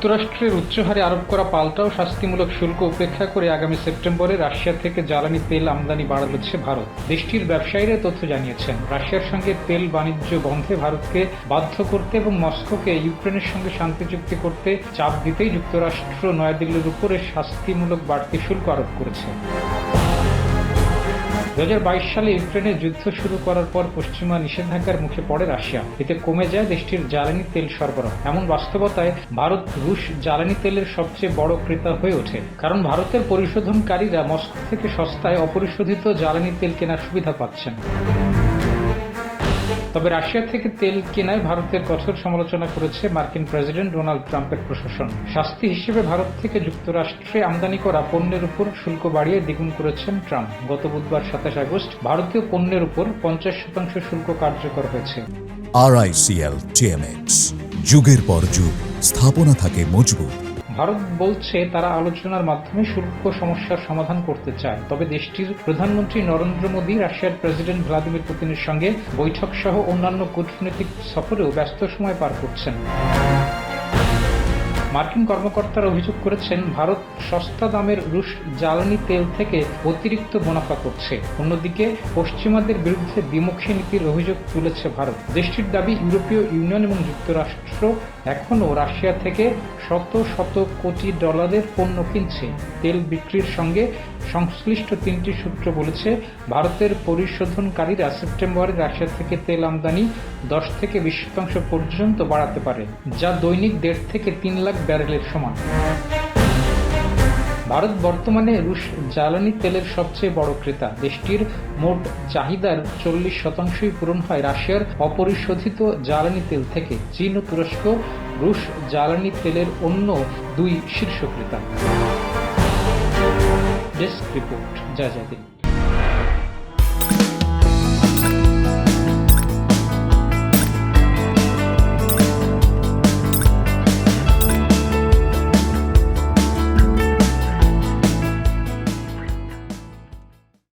যুক্তরাষ্ট্রের উচ্চ হারে আরোপ করা পাল্টাও শাস্তিমূলক শুল্ক উপেক্ষা করে আগামী সেপ্টেম্বরে রাশিয়া থেকে জ্বালানি তেল আমদানি বাড়াচ্ছে ভারত। দেশটির ব্যবসায়ীরা তথ্য জানিয়েছেন। রাশিয়ার সঙ্গে তেল বাণিজ্য বন্ধে ভারতকে বাধ্য করতে এবং মস্কোকে ইউক্রেনের সঙ্গে শান্তি চুক্তি করতে চাপ দিতেই যুক্তরাষ্ট্র নয়াদিল্লির উপরে শাস্তিমূলক বাড়তি শুল্ক আরোপ করেছে। দু হাজার বাইশ সালে ইউক্রেনে যুদ্ধ শুরু করার পর পশ্চিমা নিষেধাজ্ঞার মুখে পড়ে রাশিয়া। এতে কমে যায় দেশটির জ্বালানি তেল সরবরাহ। এমন বাস্তবতায় ভারত রুশ জ্বালানি তেলের সবচেয়ে বড় ক্রেতা হয়ে ওঠে। কারণ ভারতের পরিশোধনকারীরা মস্কো থেকে সস্তায় অপরিশোধিত জ্বালানি তেল কেনার সুবিধা পাচ্ছেন। তবে রাশিয়া থেকে তেল কেনায় ভারতের কঠোর সমালোচনা করেছে মার্কিন প্রেসিডেন্ট ডোনাল্ড ট্রাম্পের প্রশাসন। শাস্তি হিসেবে ভারত থেকে যুক্তরাষ্ট্রে আমদানি করা পণ্যের উপর শুল্ক বাড়িয়ে দ্বিগুণ করেছেন ট্রাম্প। গত বুধবার সাতাশ আগস্ট ভারতীয় পণ্যের উপর পঞ্চাশ শতাংশ শুল্ক কার্যকর হয়েছে। আরআইসিএল টিএমএক্স যুগের পর যুগ, স্থাপনা থাকে মজবুত। ভারত বলছে, তারা আলোচনার মাধ্যমে শুল্ক সমস্যার সমাধান করতে চায়। তবে দেশটির প্রধানমন্ত্রী নরেন্দ্র মোদী, রাশিয়ার প্রেসিডেন্ট ভ্লাদিমির পুতিনের সঙ্গে বৈঠক সহ অন্যান্য কূটনৈতিক সফরেও ব্যস্ত সময় পার করছেন। মার্কিন কর্মকর্তারা অভিযোগ করেছেন, ভারত সস্তা দামের রুশ জ্বালানি তেল থেকে অতিরিক্ত মুনাফা করছে। অন্যদিকে, পশ্চিমাদের বিরুদ্ধে বিমুখী নীতির অভিযোগ তুলেছে ভারত। দেশটির দাবি, ইউরোপীয় ইউনিয়ন এবং যুক্তরাষ্ট্র এখনও রাশিয়া থেকে শত শত কোটি ডলারের পণ্য কিনছে। তেল বিক্রির সঙ্গে সংশ্লিষ্ট তিনটি সূত্র বলেছে, ভারতের পরিশোধনকারীরা সেপ্টেম্বরে রাশিয়া থেকে তেল আমদানি দশ থেকে বিশ শতাংশ পর্যন্ত বাড়াতে পারে, যা দৈনিক দেড় থেকে তিন লাখ ব্যারেলের সমান। ভারত বর্তমানে রুশ জ্বালানি তেলের সবচেয়ে বড় ক্রেতা। দেশটির মোট চাহিদার চল্লিশ শতাংশই পূরণ হয় রাশিয়ার অপরিশোধিত জ্বালানি তেল থেকে। চীন ও তুরস্ক রুশ জ্বালানি তেলের অন্য দুই শীর্ষ ক্রেতা। ডেস্ক রিপোর্ট যা যা দিন